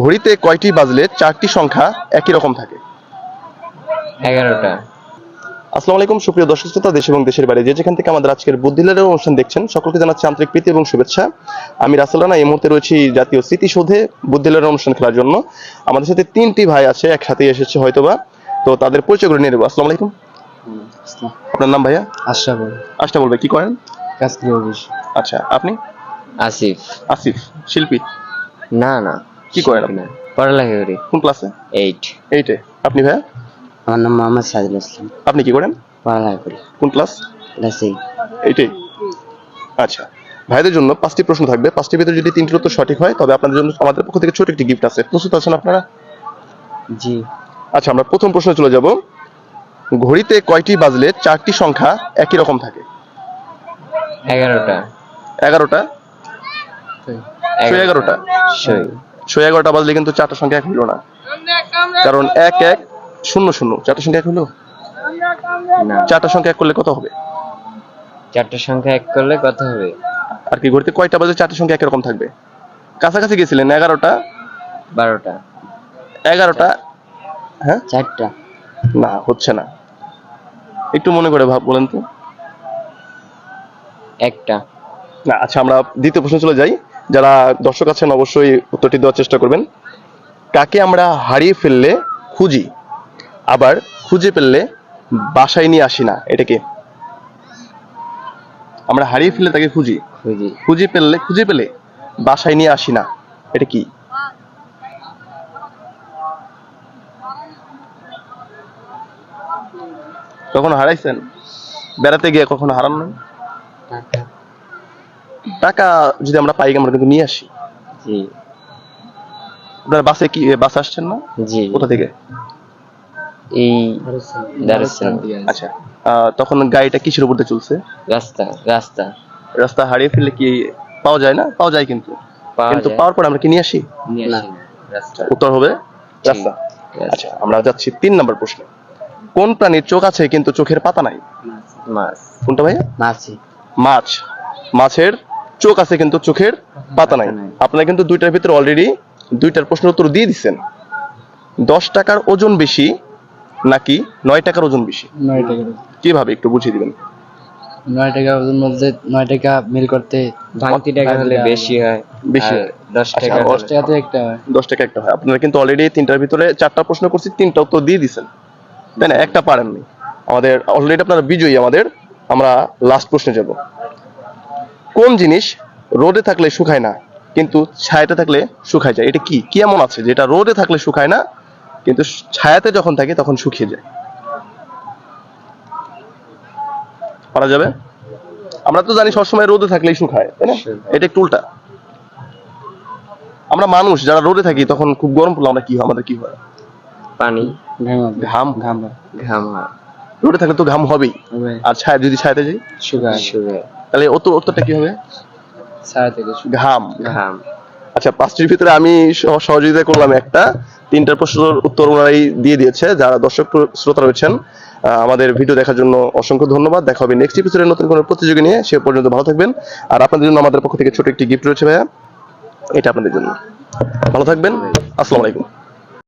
ঘড়িতে কয়টি বাজলে চারটি সংখ্যা একই রকম থাকে? এগারোটা। আসসালামু আলাইকুম সুপ্রিয় দর্শক শ্রোতা দেশ এবং দেশের বাইরে যে যেখান থেকে আমাদের আজকের বুদ্ধিলারের অনুষ্ঠান দেখছেন সকলকে জানাচ্ছি আন্তরিক প্রীতি এবং শুভেচ্ছা। আমি রাসেল রানা এই মুহূর্তে রয়েছি জাতীয় স্মৃতিসৌধে বুদ্ধিলারের অনুষ্ঠান খেলার জন্য। আমাদের সাথে তিনটি ভাই আছে একসাথে এসেছে হয়তোবা। তো তাদের পরিচয় করে নিয়ে নেব। আসসালামু আলাইকুম। আপনার নাম ভাইয়া? আশরাফ আশটা বলবে কি করেন? আচ্ছা আপনি? আসিফ। আসিফ শিল্পী? না না। কি করেন আপনি? পড়ালেখা করি। কোন ক্লাসে এইট এইটে আপনি ভাইয়া? আমার নাম মোহাম্মদ সাজিল ইসলাম। আপনি কি করেন? পড়ালেখা করি। কোন ক্লাস ক্লাসে এইটাই আচ্ছা। ভাইদের জন্য পাঁচটি প্রশ্ন থাকবে। পাঁচটির ভিতরে যদি তিনটির উত্তর সঠিক হয় তবে আপনাদের জন্য আমাদের পক্ষ থেকে ছোট একটি গিফট আছে। প্রস্তুত আছেন আপনারা? জি। আচ্ছা আমরা প্রথম প্রশ্নে চলে যাব। ঘড়িতে কয়টি বাজলে চারটি সংখ্যা একই রকম থাকে? এগারোটা। এগারোটা? এগারোটা? ছয় এগারোটা বাজলে কিন্তু চারটা সংখ্যা এক হইল না। কারণ এক এক শূন্য শূন্য। চারটা সংখ্যা এক হইল না। চারটা সংখ্যা এক করলে কত হবে? চারটা সংখ্যা এক করলে কত হবে? আর কি ঘড়িতে কয়টা বাজে চারটি সংখ্যা একরকম থাকবে? কাছাকাছি গেছিলেন এগারোটা? বারোটা। এগারোটা? হ্যাঁ? চারটা। না হচ্ছে না। একটু মনে করে ভাব বলেন তো। একটা। না আচ্ছা আমরা দ্বিতীয় প্রশ্ন চলে যাই। যারা দর্শক আছেন অবশ্যই উত্তরটি দেওয়ার চেষ্টা করবেন। কাকে আমরা হারিয়ে ফেললে খুঁজি? আবার খুঁজে ফেললে বাসায় নিয়ে আসি না এটাকে আমরা হারিয়ে ফেললে তাকে খুঁজি। খুঁজি। খুঁজে পেলে খুঁজে পেলে বাসায় নিয়ে আসি না এটা কি? কখনো হারাইছেন? বেড়াতে গিয়ে কখনো হারান নাই টাকা যদি আমরা পাই আমরা কিন্তু নিয়ে আসি। জি। আপনার বাসে কি বাস আসছেন না? জি। কোথা থেকে? এই দারুসালাম আচ্ছা। তখন গাড়িটা কিসের উপর দিয়ে চলছে? রাস্তা রাস্তা। রাস্তা হারিয়ে ফেললে কি পাওয়া যায় না? পাওয়া যায় কিন্তু। কিন্তু পাওয়ার পর আমরা কি নিয়ে আসি? না। আসি। না। রাস্তা। উত্তর হবে রাস্তা। রাস্তা। আচ্ছা আমরা যাচ্ছি তিন নম্বর প্রশ্ন। কোন প্রাণীর চোখ আছে কিন্তু চোখের পাতা নাই? মাছ। কোনটা ভাইয়া? মাছি। মাছ। মাছের চোখ আছে কিন্তু চোখের পাতা নাই। আপনারা কিন্তু দুইটার ভিতরে অলরেডি দুইটার প্রশ্নের উত্তর দিয়ে দিচ্ছেন দশ টাকার ওজন বেশি নাকি নয় টাকার ওজন বেশি? নয় টাকা কীভাবে একটু বুঝিয়ে দিবেন? নয় টাকা ওজন বলতে নয় টাকা মিল করতে ভাঙতি টাকা হলে বেশি হয়। বেশি। দশ আচ্ছা, টাকা দশ টাকাতে একটা হয়। দশ টাকা একটা হয়। আপনারা কিন্তু অলরেডি তিনটার ভিতরে চারটা প্রশ্ন করছি তিনটা উত্তর দিয়ে দিচ্ছেন তাই না? একটা পারেননি। আমাদের অলরেডি আপনারা বিজয়ী আমাদের আমরা লাস্ট প্রশ্নে যাব। কোন জিনিস রোদে থাকলে শুকায় না কিন্তু ছায়াতে থাকলে শুকায় যায়। এটা কি? কি এমন আছে যেটা রোদে থাকলে শুকায় না কিন্তু ছায়াতে যখন থাকে তখন শুকিয়ে যায়? পারা যাবে? আমরা তো জানি সবসময় রোদে থাকলেই শুকায় তাই না? এটা একটু উল্টা। আমরা মানুষ যারা রোদে থাকি তখন খুব গরম পড়লে আমরা কি হয়? আমাদের কি হয়? পানি। ঘাম ঘাম। ঘাম ঘাম হয়। রোদে থাকলে তো ঘাম হবেই। আর ছায়া যদি ছায়াতে যাই? সুগার সুগার তাহলে উত্তর উত্তরটা কি হবে? সাড়ে থেকে ঘাম। ঘাম। আচ্ছা পাঁচটির ভিতরে আমি সহযোগিতা করলাম একটা। তিনটার প্রশ্নের উত্তর ওনারাই দিয়ে দিয়েছে যারা দর্শক শ্রোতা রয়েছেন আমাদের ভিডিও দেখার জন্য অসংখ্য ধন্যবাদ। দেখা হবে নেক্সট এপিসোডে নতুন কোনো প্রতিযোগী নিয়ে। সে পর্যন্ত ভালো থাকবেন। আর আপনাদের জন্য আমাদের পক্ষ থেকে ছোট একটি গিফট রয়েছে ভাইয়া। এটা আপনাদের জন্য। ভালো থাকবেন। আসসালামু আলাইকুম।